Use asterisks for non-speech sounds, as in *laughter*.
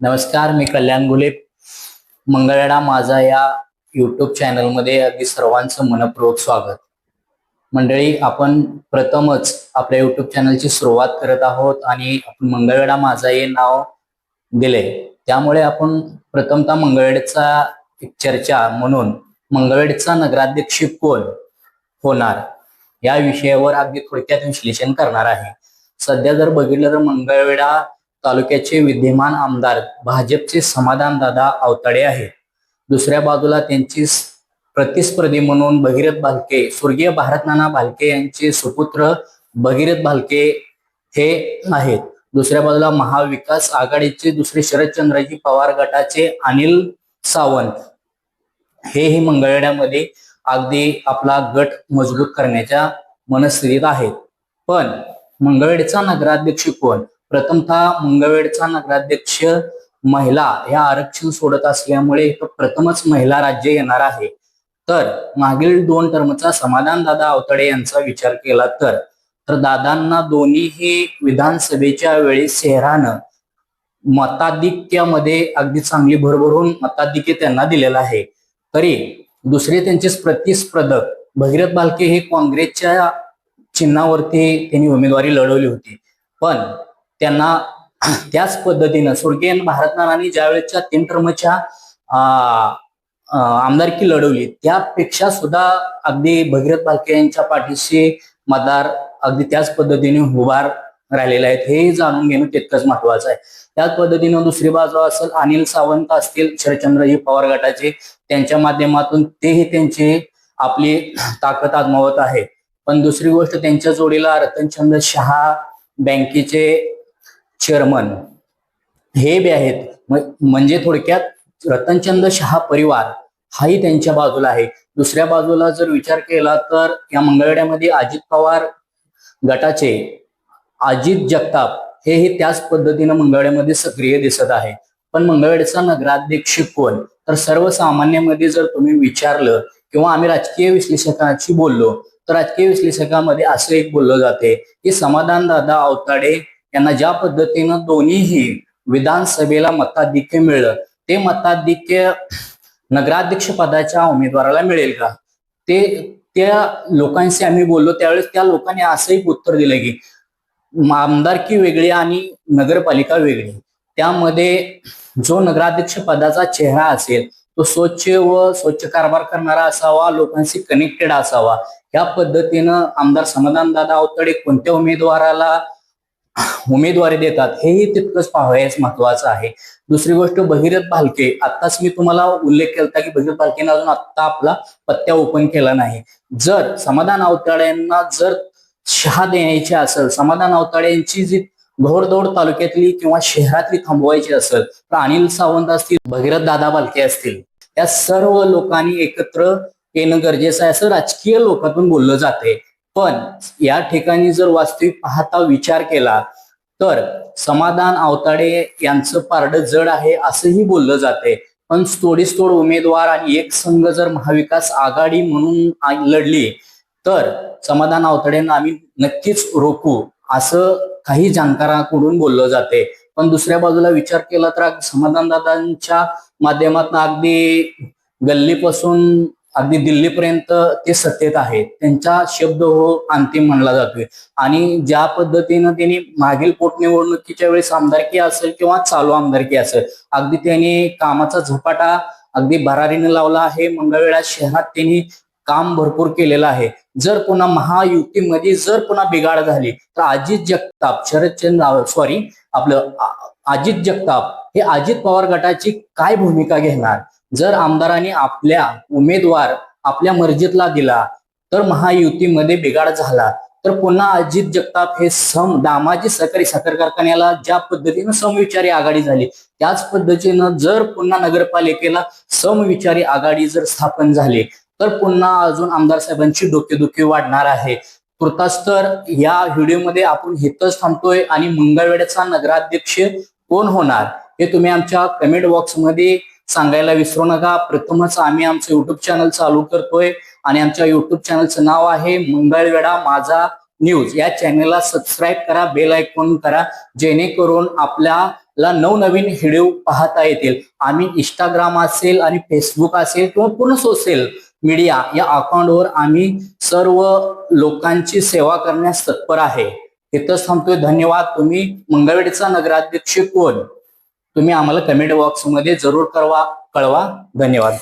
नमस्कार मी कल्याण गुले. मंगळवेढा माझा या युट्यूब चॅनलमध्ये अगदी सर्वांचं मनपूर्वक स्वागत. मंडळी आपण प्रथमच आपल्या युट्यूब चॅनलची सुरुवात करत आहोत आणि आपण मंगळवेढा माझा हे नाव दिले त्यामुळे आपण प्रथमतः मंगळवेडचा एक चर्चा म्हणून मंगळवेडचा नगराध्यक्ष कोण होणार या विषयावर अगदी थोडक्यात विश्लेषण करणार आहे. सध्या जर बघितलं तर मंगळवेढा तालुक्याचे विद्यमान आमदार भाजपचे समाधान दादा अवताडे आहेत. दुसऱ्या बाजूला त्यांची प्रतिस्पर्धी म्हणून भगीरथ भालके स्वर्गीय भारतनाना भालके यांचे सुपुत्र भगीरथ भालके हे आहेत. दुसऱ्या बाजूला महाविकास आघाडीचे दुसरे शरदचंद्रजी पवार गटाचे अनिल सावंत. हेही मंगळवेढ्यामध्ये अगदी आपला गट मजबूत करण्याच्या मनस्थितीत आहेत. पण मंगळवेढचा नगराध्यक्ष कोण? प्रथमतः मंगळवेडचा नगराध्यक्ष महिला या आरक्षण सोडत असल्यामुळे इथं प्रथमच महिला राज्य येणार आहे. तर मागील दोन टर्मचा समाधान दादा अवतडे यांचा विचार केला तर तर दादांना दोन्हीही विधानसभेच्या वेळी सेहरानं मताधिक्यामध्ये अगदी चांगली भरभरून मताधिक्य त्यांना दिलेलं आहे. तरी दुसरे त्यांचे प्रतिस्पर्धक भगीरथ बालके हे काँग्रेसच्या चिन्हावरती त्यांनी उमेदवारी लढवली होती. पण त्यांना *clears throat* त्याच पद्धतीनं स्वर्गीय भारत नानांनी ज्या वेळेच्या तीन टर्मच्या आमदारकी लढवली त्यापेक्षा सुद्धा अगदी भगीरथ भालके यांच्या पाठीशी मतदार अगदी त्याच पद्धतीने उभार राहिलेले आहेत हे जाणून घेणं तितकंच महत्वाचं आहे. त्याच पद्धतीनं दुसरी बाजू असेल अनिल सावंत असतील शरदचंद्रजी पवार गटाचे त्यांच्या माध्यमातून तेही त्यांची आपली *clears throat* ताकद आजमावत आहे. पण दुसरी गोष्ट त्यांच्या जोडीला रतनचंद्र शहा बँकेचे चेअरमन. हे बी आहेत. म्हणजे थोडक्यात रतनचंद शहा परिवार हाही त्यांच्या बाजूला आहे. दुसऱ्या बाजूला जर विचार केला तर या मंगळवेड्यामध्ये अजित पवार गटाचे अजित जगताप हेही त्याच पद्धतीनं मंगळवेड्यामध्ये सक्रिय दिसत आहे. पण मंगळवेडचा नगराध्यक्ष कोण? तर सर्वसामान्यामध्ये जर तुम्ही विचारलं किंवा आम्ही राजकीय विश्लेषकांशी बोललो तर राजकीय विश्लेषकामध्ये असं एक बोललं जाते की समाधान दादा अवताडे यांना ज्या पद्धतीनं दोन्हीही विधानसभेला मताधिक्य मिळलं ते मताधिक्य नगराध्यक्ष पदाच्या उमेदवाराला मिळेल का? ते त्या लोकांशी आम्ही बोललो त्यावेळेस त्या लोकांनी असंही उत्तर दिलं की आमदारकी वेगळी आणि नगरपालिका वेगळी. त्यामध्ये जो नगराध्यक्ष पदाचा चेहरा असेल तो स्वच्छ व स्वच्छ कारभार करणारा असावा लोकांशी कनेक्टेड असावा. या पद्धतीनं आमदार समाधान दादा अवतडे कोणत्या उमेदवाराला उमेदवारी देतात हेही तितकंच पाहावयास महत्वाचं आहे. दुसरी गोष्ट भगीरथ भालके. आत्ताच मी तुम्हाला उल्लेख केला की भगीरथ भालकेने अजून आत्ता आपला पत्त्या ओपन केला नाही. जर समाधान अवताडे यांना जर शहा द्यायची असेल समाधान अवताडे यांची जी घोडदौड तालुक्यातली किंवा शहरातली थांबवायची असेल तर अनिल सावंत असतील भगीरथ दादा बालके असतील या सर्व लोकांनी एकत्र येणं गरजेचं आहे. असं राजकीय लोकातून बोललं जाते पण या ठिकाणी जर वास्तविक पाहता विचार केला तर समाधान आवताडे यांचं पारड जड आहे असंही बोललं जाते. पण तोडीस उमेदवार आणि एक संघ जर महाविकास आघाडी म्हणून लढली तर समाधान आवताडेंना आम्ही नक्कीच रोखू असं काही जाणकारांकडून बोललं जाते. पण दुसऱ्या बाजूला विचार केला तर समाधान दादांच्या माध्यमातून अगदी गल्लीपासून अगदी दिल्लीपर्यंत ते सत्तेत आहेत. त्यांचा शब्द हो अंतिम म्हणला जातोय. आणि ज्या पद्धतीनं त्यांनी मागील पोटनिवडणुकीच्या वेळेस आमदारकी असेल किंवा चालू आमदारकी असेल अगदी त्यांनी कामाचा झपाटा अगदी भरारीने लावला आहे. मंगळवेळा शहरात त्यांनी काम भरपूर केलेलं आहे. जर पुन्हा महायुतीमध्ये जर पुन्हा बिघाड झाली तर अजित जगताप शरदचंद्र सॉरी आपलं अजित जगताप हे अजित पवार गटाची काय भूमिका घेणार? जर आमदारांनी आपल्या उमेदवार आपल्या मर्जीतला दिला तर महायुतीमध्ये बिघाड झाला. तर पुन्हा अजित जगताप हे सम दामाजी सहकारी साखर कारखान्याला ज्या पद्धतीनं समविचारी आघाडी झाली त्याच पद्धतीनं जर पुन्हा नगरपालिकेला समविचारी आघाडी जर स्थापन झाली तर पुन्हा अजून आमदार साहेबांची डोकेदुखी वाढणार आहे. तुर्तास तर या व्हिडिओमध्ये आपण हितच थांबतोय आणि मंगळवेड्याचा नगराध्यक्ष कोण होणार हे तुम्ही आमच्या कमेंट बॉक्समध्ये सांगायला विसरू नका. प्रथमच आम्ही आमचं युट्यूब चॅनल चालू करतोय आणि आमच्या युट्यूब चॅनलचं नाव आहे मंगळवेढा माझा न्यूज या चॅनलला सबस्क्राईब करा बेल ऐकून करा जेणेकरून आपल्याला नवनवीन व्हिडिओ पाहता येतील. आम्ही इंस्टाग्राम असेल आणि फेसबुक असेल किंवा पूर्ण सोशल मीडिया या अकाउंटवर आम्ही सर्व लोकांची सेवा करण्यास तत्पर आहे. इथंच थांबतोय. धन्यवाद. तुम्ही मंगळवेडचा नगराध्यक्ष कोण? तुम्ही आम्हाला कमेंट बॉक्समध्ये जरूर कळवा. कळवा. धन्यवाद.